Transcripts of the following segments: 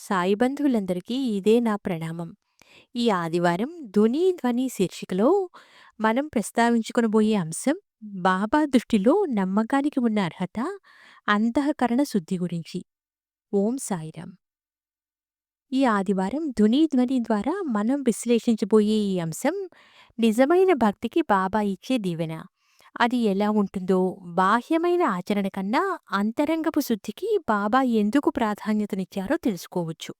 సాయి బంధువులందరికీ ఇదే నా ప్రణామం. ఈ ఆదివారం 'ధుని ధ్వని' శీర్షికలో మనం ప్రస్తావించుకునబోయే అంశం బాబా దృష్టిలో నమ్మకానికి ఉన్న అర్హత, అంతఃకరణ శుద్ధి గురించి. ఓం సాయిరాం. ఈ ఆదివారం 'ధుని ధ్వని' ద్వారా మనం విశ్లేషించబోయే ఈ అంశం నిజమైన భక్తికి బాబా ఇచ్చే దీవెన. అది ఎలా ఉంటుందో, బాహ్యమైన ఆచరణ కన్నా అంతరంగపు శుద్ధికి బాబా ఎందుకు ప్రాధాన్యతనిచ్చారో తెలుసుకోవచ్చు.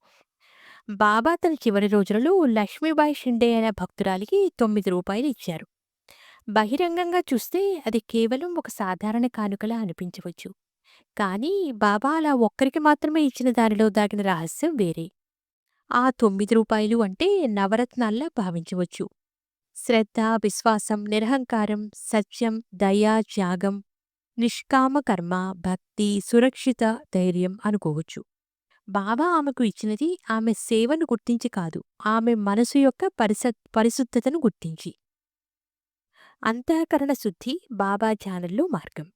బాబా తన చివరి రోజులలో లక్ష్మీబాయి షిండే అనే భక్తురాలికి తొమ్మిది రూపాయలు ఇచ్చారు. బహిరంగంగా చూస్తే అది కేవలం ఒక సాధారణ కానుకలా అనిపించవచ్చు. కానీ బాబా అలా ఒక్కరికి మాత్రమే ఇచ్చిన దానిలో దాగిన రహస్యం వేరే. ఆ తొమ్మిది రూపాయలు అంటే నవరత్నాల్లా భావించవచ్చు. శ్రద్ధ, విశ్వాసం, నిరహంకారం, సత్యం, దయ, త్యాగం, నిష్కామ కర్మ, భక్తి, సురక్షిత ధైర్యం అనుకోవచ్చు. బాబా ఆమెకు ఇచ్చినది ఆమె సేవను గుర్తించి కాదు, ఆమె మనసు యొక్క పరిస పరిశుద్ధతను గుర్తించి. అంతఃకరణ శుద్ధి బాబా ధ్యానంలో మార్గం.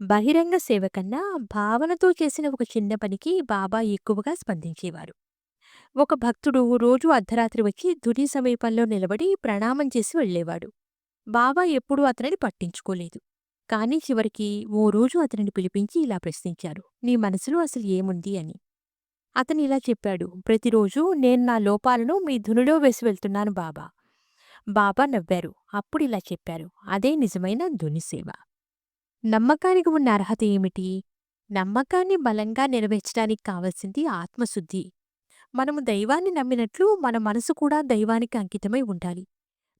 బహిరంగ సేవ కన్నా భావనతో చేసిన ఒక చిన్న పనికి బాబా ఎక్కువగా స్పందించేవారు. ఒక భక్తుడు రోజు అర్ధరాత్రి వచ్చి ధుని సమీపంలో నిలబడి ప్రణామం చేసి వెళ్ళేవాడు. బాబా ఎప్పుడూ అతనిని పట్టించుకోలేదు. కానీ చివరికి ఓ రోజు అతనిని పిలిపించి ఇలా ప్రశ్నించారు, నీ మనసులో అసలు ఏముంది అని. అతను ఇలా చెప్పాడు, ప్రతిరోజు నేను నా లోపాలను మీ ధునిలో వేసి వెళ్తున్నాను బాబా. బాబా నవ్వారు. అప్పుడు ఇలా చెప్పారు, అదే నిజమైన ధుని సేవ. నమ్మకానికి ఉన్న అర్హత ఏమిటి? నమ్మకాన్ని బలంగా నెరవేర్చడానికి కావలసింది ఆత్మశుద్ధి. మనము దైవాన్ని నమ్మినట్లు మన మనసు కూడా దైవానికి అంకితమై ఉండాలి.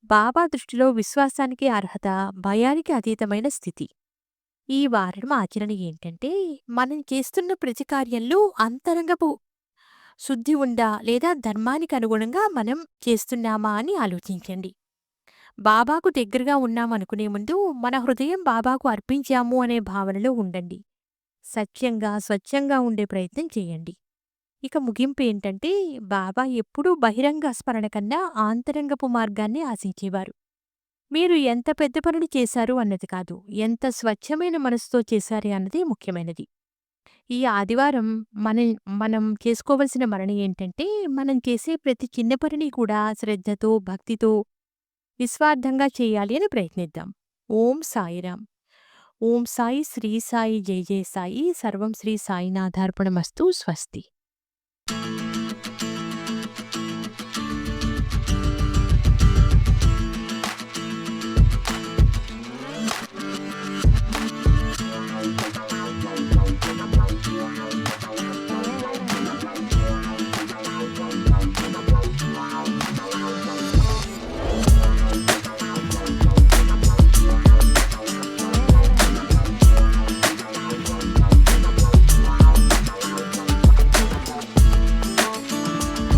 బాబా దృష్టిలో విశ్వాసానికి అర్హత భయానికి అతీతమైన స్థితి. ఈ వారం ఆచరణ ఏంటంటే మనం చేస్తున్న ప్రతి కార్యంలో అంతరంగపు శుద్ధి ఉందా లేదా ధర్మానికి అనుగుణంగా మనం చేస్తున్నామా అని ఆలోచించండి. బాబాకు దగ్గరగా ఉన్నామనుకునే ముందు మన హృదయం బాబాకు అర్పించాము అనే భావనలో ఉండండి. సత్యంగా, స్వచ్ఛంగా ఉండే ప్రయత్నం చేయండి. ఇక ముగింపు ఏంటంటే బాబా ఎప్పుడూ బహిరంగ స్మరణ కన్నా ఆంతరంగపు మార్గాన్ని ఆశించేవారు. మీరు ఎంత పెద్ద పనులు చేశారు అన్నది కాదు, ఎంత స్వచ్ఛమైన మనసుతో చేశారే అన్నదే ముఖ్యమైనది. ఈ ఆదివారం మన మనం చేసుకోవలసిన మరణ ఏంటంటే మనం చేసే ప్రతి చిన్న పనిని కూడా శ్రద్ధతో, భక్తితో, నిస్వార్థంగా చేయాలి అని ప్రయత్నిద్దాం. ఓం సాయిరాం. ఓం సాయి శ్రీ సాయి జయ జయ సాయి సర్వం శ్రీ సాయినాథార్పణమస్తు స్వస్తి.